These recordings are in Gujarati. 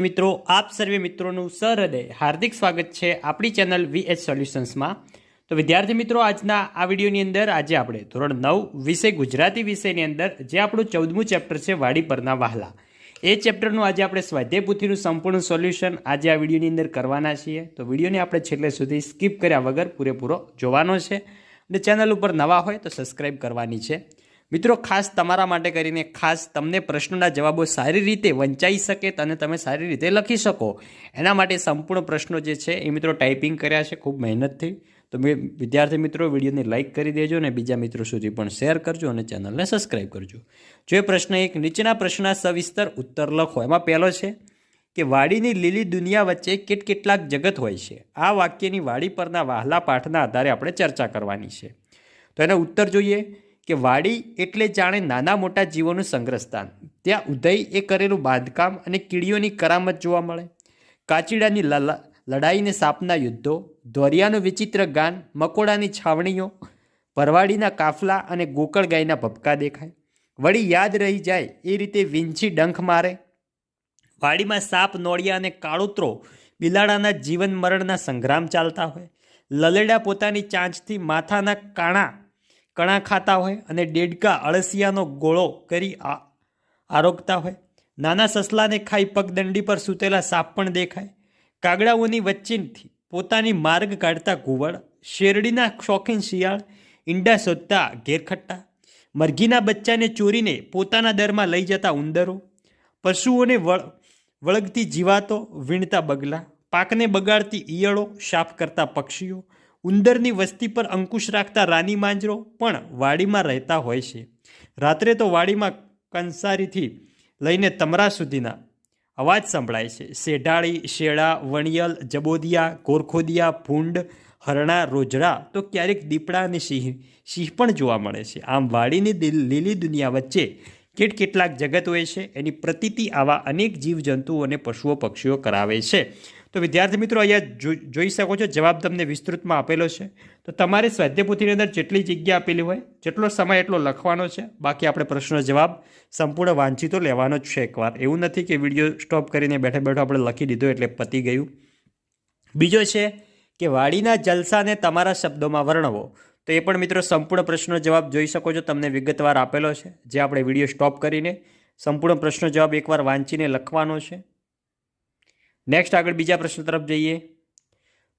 મિત્રો, આપ સર્વે મિત્રોનું સહૃદય હાર્દિક સ્વાગત છે આપણી ચેનલ વીએચ સોલ્યુશન્સમાં. તો વિદ્યાર્થી મિત્રો, આજના આ વિડીયોની અંદર આજે આપણે ધોરણ નવ વિષય ગુજરાતી વિષયની અંદર જે આપણું ચૌદમું ચેપ્ટર છે વાડી પરના વહાલા. એ ચેપ્ટરનું આજે આપણે સ્વાધ્યાય પૂથીનું સંપૂર્ણ સોલ્યુશન આજે આ વિડીયોની અંદર કરવાના છીએ. તો વિડીયોને આપણે છેલ્લે સુધી સ્કીપ કર્યા વગર પૂરેપૂરો જોવાનો છે. અને ચેનલ ઉપર નવા હોય તો સબસ્ક્રાઈબ કરવાની છે. મિત્રો, ખાસ તમારા માટે કરીને ખાસ તમને પ્રશ્નોના જવાબો સારી રીતે વંચાઈ શકે અને તમે સારી રીતે લખી શકો. એના માટે સંપૂર્ણ પ્રશ્નો જે છે એ મિત્રો ટાઈપિંગ કર્યા છે, ખૂબ મહેનતથી. તો મેં, વિદ્યાર્થી મિત્રો, વિડીયોને લાઇક કરી દેજો અને બીજા મિત્રો સુધી પણ શેર કરજો અને ચેનલને સબસ્ક્રાઈબ કરજો. જો એ પ્રશ્ન એક, નીચેના પ્રશ્નના સવિસ્તર ઉત્તર લખો. એમાં પહેલો છે કે વાડીની લીલી દુનિયા વચ્ચે કેટ કેટલાક જગત હોય છે. આ વાક્યની વાડી પરના વહાલા પાઠના આધારે આપણે ચર્ચા કરવાની છે. તો એનો ઉત્તર જોઈએ. કે વાડી એટલે જાણે નાના મોટા જીવોનું સંગ્રહસ્થાન. ત્યાં ઉદય એ કરેલું બાંધકામ અને કીડીઓની કરામત જોવા મળે. કાચીડાની લડાઈને સાપના યુદ્ધો, ધોરિયાનું વિચિત્ર ગાન, મકોડાની છાવણીઓ પરવાડીના કાફલા અને ગોકળ ગાયના ભપકા દેખાય. વળી યાદ રહી જાય એ રીતે વિંછી ડંખ મારે. વાડીમાં સાપ, નોળિયા અને કાળુતરો બિલાડાના જીવન મરણના સંગ્રામ ચાલતા હોય. લલેડા પોતાની ચાંચથી માથાના કાણા કણા ખાતા હોય અને ડેડકા અળસિયાનો ગોળો કરી આ, આરોગતા હોય. નાના સસલાને ખાઈ પગદંડી પર સૂતેલા સાપ પણ દેખાય. કાગડાઓની વચ્ચેથી પોતાની માર્ગ કાઢતા ઘુવડ, શેરડીના શોખીન શિયાળ, ઈંડા શોધતા ઘેરખટ્ટા, મરઘીના બચ્ચાને ચોરીને પોતાના દરમાં લઈ જતા ઉંદરો, પશુઓને વળ, વળગતી જીવાતો વીણતા બગલા, પાકને બગાડતી ઈયળો સાફ કરતા પક્ષીઓ ઉંદરની વસ્તી પર અંકુશ રાખતા રાની માંજરો પણ વાડીમાં રહેતા હોય છે. રાત્રે તો વાડીમાં કંસારીથી લઈને તમરા સુધીના અવાજ સંભળાય છે. શેઢાળી શેડા વણિયલ, જબોદિયા ગોરખોદિયા ભૂંડ, હરણા રોજડા તો ક્યારેક દીપડા અને સિંહ સિંહ પણ જોવા મળે છે. આમ વાડીની લીલી દુનિયા વચ્ચે કેટ કેટલાક જગત હોય છે. એની પ્રતીતિ આવા અનેક જીવજંતુઓ અને પશુઓ પક્ષીઓ કરાવે છે. તો વિદ્યાર્થી મિત્રો, અહીંયા જોઈ શકો છો, જવાબ તમને વિસ્તૃતમાં આપેલો છે. તો તમારે સ્વાધ્યાયપોથીની અંદર જેટલી જગ્યા આપેલી હોય, જેટલો સમય એટલો લખવાનો છે. બાકી આપણે પ્રશ્નનો જવાબ સંપૂર્ણ વાંચી તો લેવાનો જ છે એકવાર. એવું નથી કે વીડિયો સ્ટોપ કરીને બેઠે બેઠો આપણે લખી દીધો એટલે પતી ગયું. બીજો છે કે વાડીના જલસાને તમારા શબ્દોમાં વર્ણવો. તો એ પણ મિત્રો સંપૂર્ણ પ્રશ્નનો જવાબ જોઈ શકો છો, તમને વિગતવાર આપેલો છે. જે આપણે વીડિયો સ્ટોપ કરીને સંપૂર્ણ પ્રશ્નનો જવાબ એકવાર વાંચીને લખવાનો છે. નેક્સ્ટ આગળ બીજા પ્રશ્ન તરફ જઈએ.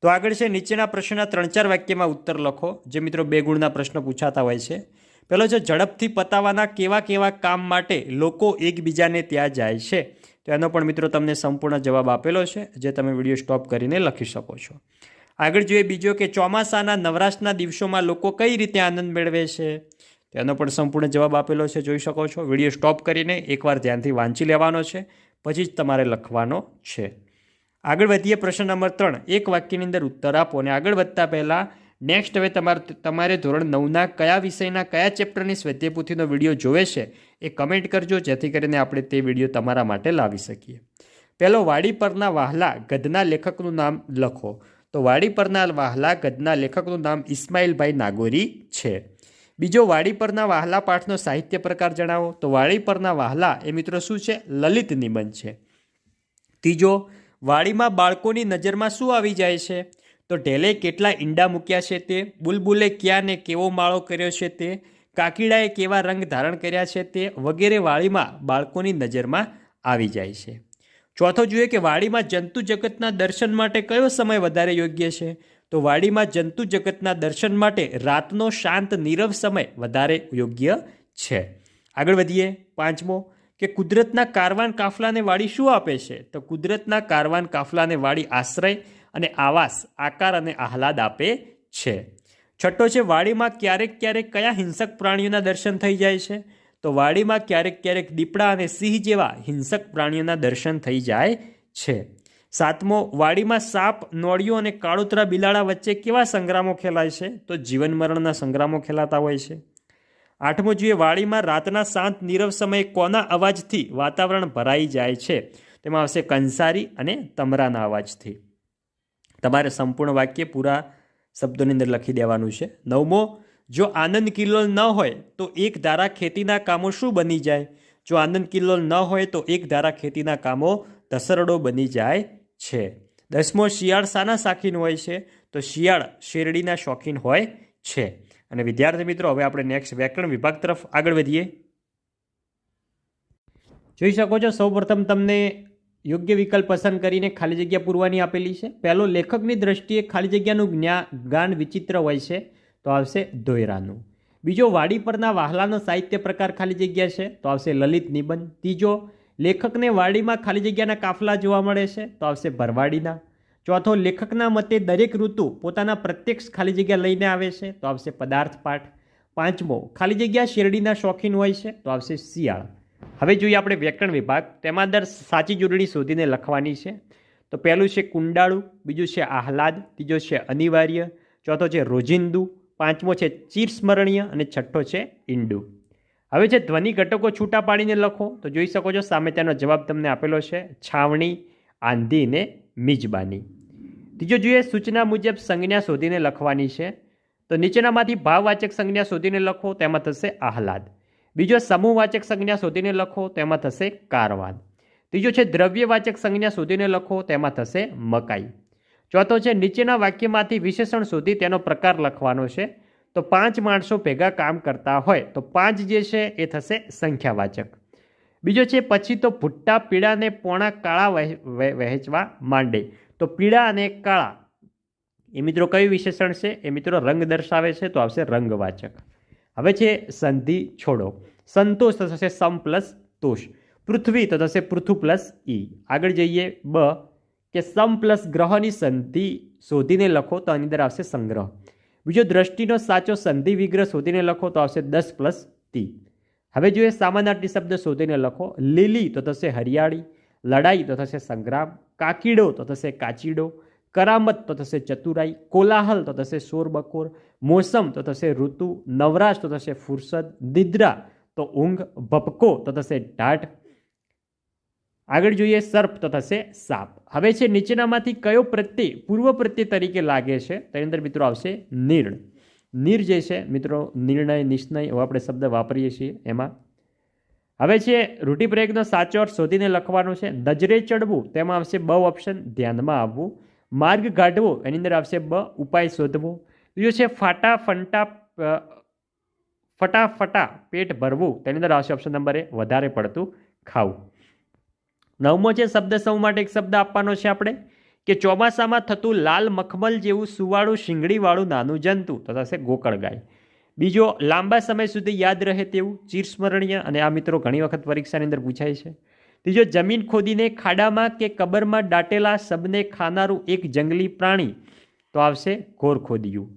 તો આગળ છે નીચેના પ્રશ્નના ત્રણ ચાર વાક્યમાં ઉત્તર લખો, જે મિત્રો બે ગુણના પ્રશ્ન પૂછાતા હોય છે. પહેલો છે, ઝડપથી પતાવવાના કેવા કેવા કામ માટે લોકો એકબીજાને ત્યાં જાય છે? તો એનો પણ મિત્રો તમને સંપૂર્ણ જવાબ આપેલો છે, જે તમે વીડિયો સ્ટોપ કરીને લખી શકો છો. આગળ જોઈએ બીજો કે, ચોમાસાના નવરાશના દિવસોમાં લોકો કઈ રીતે આનંદ મેળવે છે? તેનો પણ સંપૂર્ણ જવાબ આપેલો છે, જોઈ શકો છો. વીડિયો સ્ટોપ કરીને એકવાર ધ્યાનથી વાંચી લેવાનો છે, પછી જ તમારે લખવાનો છે. આગળ વધીએ પ્રશ્ન નંબર ત્રણ. એક વાક્યની અંદર ઉત્તર આપો અને આગળ વધતા પહેલાં નેક્સ્ટ હવે તમારે તમારે ધોરણ નવના કયા વિષયના કયા ચેપ્ટરની સ્વાધ્યાયપોથીનો વીડિયો જોવે છે એ કમેન્ટ કરજો, જેથી કરીને આપણે તે વીડિયો તમારા માટે લાવી શકીએ. પહેલો, વાડી પરના વાહલા ગધના લેખકનું નામ લખો. તો વાડી પરના વાહલા ગધના લેખકનું નામ ઇસ્માઇલભાઈ નાગોરી છે. બીજો, વાડી પરના વાહલા પાઠનો સાહિત્ય પ્રકાર જણાવો. તો વાડી પરના વાહલા એ મિત્રો શું છે? લલિત નિબંધ છે. ત્રીજો વાડીમાં બાળકોની નજરમાં શું આવી જાય છે? તો ઢેલે કેટલા ઈંડા મૂક્યા છે તે? બુલબુલે ક્યાં ને કેવો માળો કર્યો છે તે? કાકીડાએ કેવા રંગ ધારણ કર્યા છે તે? વગેરે વાડીમાં બાળકોની નજરમાં આવી જાય છે. ચોથો જોઈએ કે વાડીમાં જંતુ જગતના દર્શન માટે કયો સમય વધારે યોગ્ય છે? તો વાડીમાં જંતુ જગતના દર્શન માટે રાતનો શાંત, નીરવ સમય વધારે યોગ્ય છે. આગળ વધીએ પાંચમો કે કુદરતના કારવાન કાફલાને વાડી શું આપે છે? તો કુદરતના કારવાન કાફલાને વાડી આશ્રય અને આવાસ, આકાર અને આહલાદ આપે છે. છઠ્ઠો છે, વાડીમાં ક્યારેક ક્યારેક કયા હિંસક પ્રાણીઓના દર્શન થઈ જાય છે? તો વાડીમાં ક્યારેક ક્યારેક દીપડા અને સિંહ જેવા હિંસક પ્રાણીઓના દર્શન થઈ જાય છે. સાતમો, વાડીમાં સાપ, નોળિયો અને કાળુતરા બિલાડા વચ્ચે કેવા સંગ્રામો ખેલાય છે? તો જીવન મરણના સંગ્રામો ખેલાતા હોય છે. આઠમો જોઈએ વાડીમાં રાતના શાંત નીરવ સમયે કોના અવાજથી વાતાવરણ ભરાઈ જાય છે? તેમાં આવશે કંસારી અને તમરાના અવાજથી. તમારે સંપૂર્ણ વાક્ય પૂરા શબ્દોની અંદર લખી દેવાનું છે. નવમો, જો આનંદ કિલ્લોલ ન હોય તો એક ધારા ખેતીના કામો શું બની જાય? જો આનંદ કિલ્લોલ ન હોય તો એક ધારા ખેતીના કામો ધસરડો બની જાય છે. દસમો, શિયાળ શાના શાખીન હોય છે? તો શિયાળ શેરડીના શોખીન હોય છે. અને વિદ્યાર્થી મિત્રો, હવે આપણે નેક્સ્ટ વ્યાકરણ વિભાગ તરફ આગળ વધીએ. જોઈ શકો છો, સૌપ્રથમ તમને યોગ્ય વિકલ્પ પસંદ કરીને ખાલી જગ્યા પૂરવાની આપેલી છે. પહેલો, લેખકની દ્રષ્ટિએ ખાલી જગ્યાનું જ્ઞાન ગાન વિચિત્ર હોય છે, તો આવશે ધોયરાનું. બીજો, વાડી પરના વાહલાનો સાહિત્ય પ્રકાર ખાલી જગ્યા છે, તો આવશે લલિત નિબંધ. ત્રીજો, લેખકને વાડીમાં ખાલી જગ્યાના કાફલા જોવા મળે છે, તો આવશે ભરવાડીના. ચોથો લેખકના મતે દરેક ઋતુ પોતાના પ્રત્યક્ષ ખાલી જગ્યા લઈને આવે છે, તો આવશે પદાર્થ પાઠ. પાંચમો, ખાલી જગ્યા શેરડીના શોખીન હોય છે, તો આવશે શિયાળ. હવે જોઈએ આપણે વ્યાકરણ વિભાગ. તેમાં દર સાચી જોડણી શોધીને લખવાની છે. તો પહેલું છે કુંડાળું, બીજું છે આહલાદ, ત્રીજો છે અનિવાર્ય, ચોથો છે રોજિંદુ, પાંચમો છે ચિરસ્મરણીય અને છઠ્ઠો છે ઈંડુ. હવે જે ધ્વનિ ઘટકો છૂટા પાડીને લખો, તો જોઈ શકો છો સામે તેનો જવાબ તમને આપેલો છે. છાવણી આંધી ને મિજબાની. ત્રીજો જોઈએ, સૂચના મુજબ સંજ્ઞા શોધીને લખવાની છે. તો નીચેનામાંથી ભાવવાચક સંજ્ઞા શોધીને લખો, તેમાં થશે આહલાદ. બીજો, સમૂહવાચક સંજ્ઞા શોધીને લખો, તેમાં થશે કારવાદ. ત્રીજો છે, દ્રવ્યવાચક સંજ્ઞા શોધીને લખો, તેમાં થશે મકાઈ. ચોથો છે, નીચેના વાક્યમાંથી વિશેષણ શોધી તેનો પ્રકાર લખવાનો છે. તો પાંચ માણસો ભેગા કામ કરતા હોય, તો પાંચ જે છે, એ થશે સંખ્યાવાચક. બીજો છે, પછી તો ભૂટ્ટા પીળા અને પોણા કાળા વહે- વહે- વહેંચવા માંડે. તો પીળા અને કાળા, એ મિત્રો કયું વિશેષણ છે? એ મિત્રો રંગ દર્શાવે છે, તો આવશે રંગવાચક. હવે છે, સંધિ છોડો. સંતોષ તો થશે સમ પ્લસ તોષ. પૃથ્વી તો થશે પૃથુ પ્લસ ઈ. આગળ જઈએ, બ, કે સમ પ્લસ ગ્રહની સંધિ શોધીને લખો તો આની અંદર આવશે સંગ્રહ. બીજો દ્રષ્ટિનો સાચો સંધિ વિગ્રહ શોધીને લખો તો આવશે દસ પ્લસ તી હવે જોઈએ સામાનાર્થી શબ્દ શોધીને લખો, લીલી તો થશે હરિયાળી, લડાઈ તો થશે સંગ્રામ, કાકીડો તો થશે કાચીડો, કરામત તો થશે ચતુરાઈ, કોલાહલ તો થશે શોરબકોર, મોસમ તો થશે ઋતુ, નવરાશ તો થશે ફુરસદ નિદ્રા તો ઊંઘ, ભપકો તો થશે ઢાઢ. આગળ જોઈએ સર્પ તો થશે સાપ. હવે છે નીચેનામાંથી કયો પ્રત્યય પૂર્વ પ્રત્યય તરીકે લાગે છે? તેની અંદર મિત્રો આવશે નિર્ણ. નિર જે છે, મિત્રો, નિર્ણય નિશ્ચય એવો આપણે શબ્દ વાપરીએ છીએ એમાં. હવે છે રૂઢિપ્રયોગનો સાચો અર્થ શોધીને લખવાનો છે, નજરે ચડવું, તેમાં આવશે બ ઓપ્શન ધ્યાનમાં આવવું. માર્ગ કાઢવો, એની અંદર આવશે બ, ઉપાય શોધવો. બીજો છે ફાટા ફંટા ફટાફટા પેટ ભરવું, તેની અંદર આવશે ઓપ્શન નંબર એ, વધારે પડતું ખાવું. નવમો છે, શબ્દ સૌ માટે એક શબ્દ આપવાનો છે આપણે. કે ચોમાસામાં થતું લાલ મખમલ જેવું સુવાળું શિંગડીવાળું નાનું જંતુ તો થશે ગોકળ ગાય. બીજો, લાંબા સમય સુધી યાદ રહે તેવું ચિરસ્મરણીય અને આ મિત્રો ઘણી વખત પરીક્ષાની અંદર પૂછાય છે. ત્રીજો, જમીન ખોદીને ખાડામાં કે કબરમાં દાટેલા સબને ખાનારું એક જંગલી પ્રાણી તો આવશે ઘોર ખોદિયું.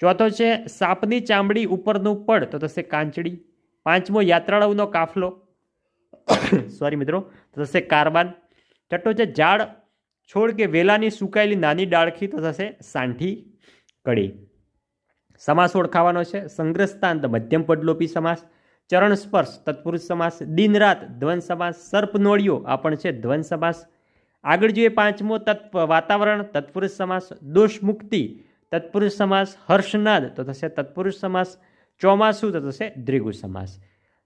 ચોથો છે, સાપની ચામડી ઉપરનું પડ તો થશે કાંચડી. પાંચમો, યાત્રાળુનો કાફલો. સોરી મિત્રો. તો થશે કારબાન. છઠ્ઠો છે, ઝાડ છોડ કે વેલાની સુકાયેલી નાની ડાળખી તો થશે સાંઠી કડી સમાસ ઓળખાવાનો છે. સંગ્રસ્તાંત મધ્યમ પડલોપી સમાસ, ચરણ સ્પર્શ તત્પુરુષ સમાસ, દિન રાત ધ્વન સમાસ સર્પનોળિયો આ પણ છે ધ્વન સમાસ. આગળ જોઈએ પાંચમો તત્પ, વાતાવરણ તત્પુરુષ સમાસ, દોષ મુક્તિ તત્પુરુષ સમાસ, હર્ષનાદ તો થશે તત્પુરુષ સમાસ, ચોમાસું તો થશે દ્રિગુ સમાસ.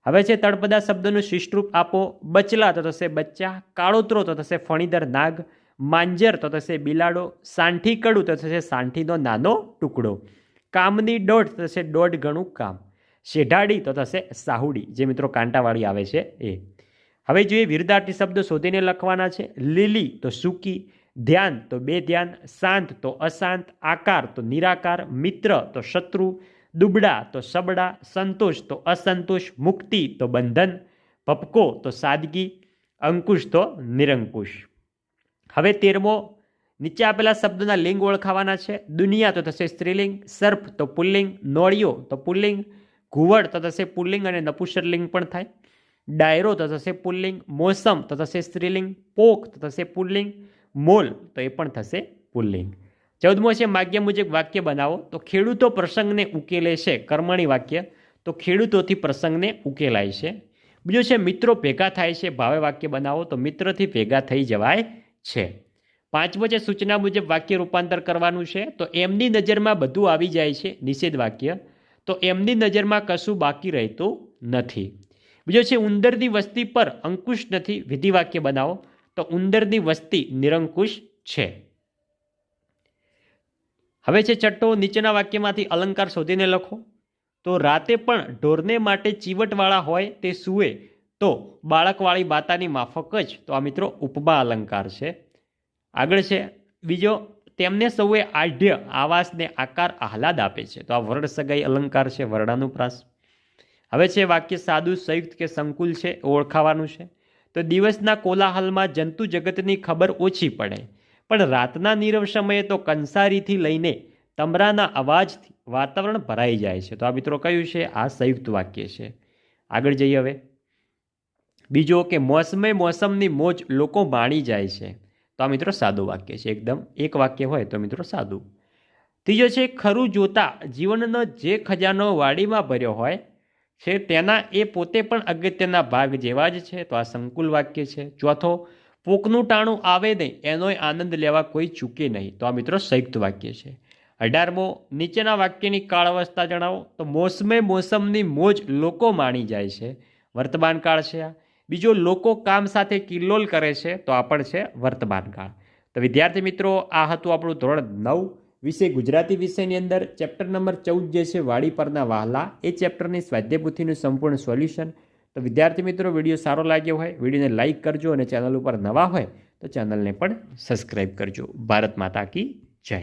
હવે છે તળપદા શબ્દનું શિષ્ટરૂપ આપો. બચલા તો થશે બચ્ચા, કાળોતરો તો થશે ફણીદર નાગ માંજર, તો થશે બિલાડો સાંઠી કડું તો થશે સાંઠીનો નાનો ટુકડો. કામની દોઢ, તો થશે દોઢ ગણું કામ. શેઢાડી તો થશે સાહુડી, જે મિત્રો કાંટાવાળી આવે છે એ. હવે જોઈએ વિરદાર્થી શબ્દો શોધીને લખવાના છે. લીલી, તો સૂકી. ધ્યાન, તો બે ધ્યાન. શાંત તો અશાંત આકાર, તો નિરાકાર. મિત્ર, તો શત્રુ. દુબળા, તો સબડા સંતોષ, તો અસંતોષ. મુક્તિ, તો બંધન. ભપકો, તો સાદગી. અંકુશ, તો નિરંકુશ. હવે તેરમો, નીચે આપેલા શબ્દોના લિંગ ઓળખાવાના છે. દુનિયા તો થશે સ્ત્રીલિંગ, સર્પ તો પુલ્લિંગ, નોળિયો તો પુલ્લિંગ, ઘુવડ તો થશે પુલ્લિંગ અને નપુસરલિંગ પણ થાય. ડાયરો તો થશે પુલ્લિંગ, મોસમ તો થશે સ્ત્રીલિંગ, પોક તો થશે પુલ્લિંગ, મોલ તો એ પણ થશે પુલ્લિંગ. ચૌદમો છે માગ્ય મુજબ વાક્ય બનાવો. તો ખેડૂતો પ્રસંગને ઉકેલે છે, કર્મણી વાક્ય. તો ખેડૂતોથી પ્રસંગને ઉકેલાય છે. બીજું છે મિત્રો ભેગા થાય છે, ભાવે વાક્ય બનાવો. તો મિત્રથી ભેગા થઈ જવાય છે. પાંચમો છે સૂચના મુજબ વાક્ય રૂપાંતર કરવાનું છે, તો એમની નજરમાં બધું આવી જાય છે, નિષેધ વાક્ય. તો એમની નજરમાં કશું બાકી રહેતું નથી. બીજો છે, ઉંદરની વસ્તી પર અંકુશ નથી વિધિ વાક્ય બનાવો. તો ઉંદરની વસ્તી નિરંકુશ છે. હવે છે છઠ્ઠો નીચેના વાક્યમાંથી અલંકાર શોધીને લખો. તો રાતે પણ ઢોરને માટે ચીવટવાળા હોય તે સૂવે તો બાળકવાળી બાતાની માફક જ તો આ મિત્રો ઉપમા અલંકાર છે. આગળ છે, બીજો તેમને સૌએ આઢ્ય આવાસને આકાર આહલાદ આપે છે. તો આ વર્ણ સગાઈ અલંકાર છે વર્ણાનુપ્રાસ હવે છે, વાક્ય સાદું, સંયુક્ત કે સંકુલ છે ઓળખાવાનું છે. તો દિવસના કોલાહલમાં જંતુ જગતની ખબર ઓછી પડે. પણ રાતના નીરવ સમયે તો કંસારીથી લઈને તમરાના અવાજથી વાતાવરણ ભરાઈ જાય છે. તો આ મિત્રો કયું છે? આ સંયુક્ત વાક્ય છે. આગળ જઈએ હવે. બીજો કે મોસમે મોસમની મોજ લોકો માણી જાય છે. તો આ મિત્રો સાદું વાક્ય છે. એકદમ એક વાક્ય હોય તો મિત્રો સાદું. ત્રીજો છે, ખરું જોતા જીવનનો જે ખજાનો વાડીમાં ભર્યો હોય છે તેના એ પોતે પણ અગત્યના ભાગ જેવા જ છે. તો આ સંકુલ વાક્ય છે. ચોથો, પોકનું ટાણું આવે નહીં, એનોય આનંદ લેવા કોઈ ચૂકે નહીં. તો આ મિત્રો સંયુક્ત વાક્ય છે. અઢારમો, નીચેના વાક્યની કાળ અવસ્થા જણાવો. તો મોસમે મોસમની મોજ લોકો માણી જાય છે. વર્તમાન કાળ છે આ. બીજો લોકો કામ સાથે કિલ્લોલ કરે છે, તો આ પણ છે વર્તમાન કાળ. તો વિદ્યાર્થી મિત્રો, આ હતું આપણું ધોરણ નવ. વિષય ગુજરાતી વિષયની અંદર ચેપ્ટર નંબર ચૌદ જે છે, વાડી પરના વાહલા, એ ચેપ્ટરની સ્વાધ્યાયપોથીનું સંપૂર્ણ સોલ્યુશન. તો વિદ્યાર્થી મિત્રો, વીડિયો સારો લાગ્યો હોય, વિડીયોને લાઇક કરજો અને ચેનલ ઉપર નવા હોય, તો ચેનલને પણ સબસ્ક્રાઈબ કરજો. ભારત માતા કી જય.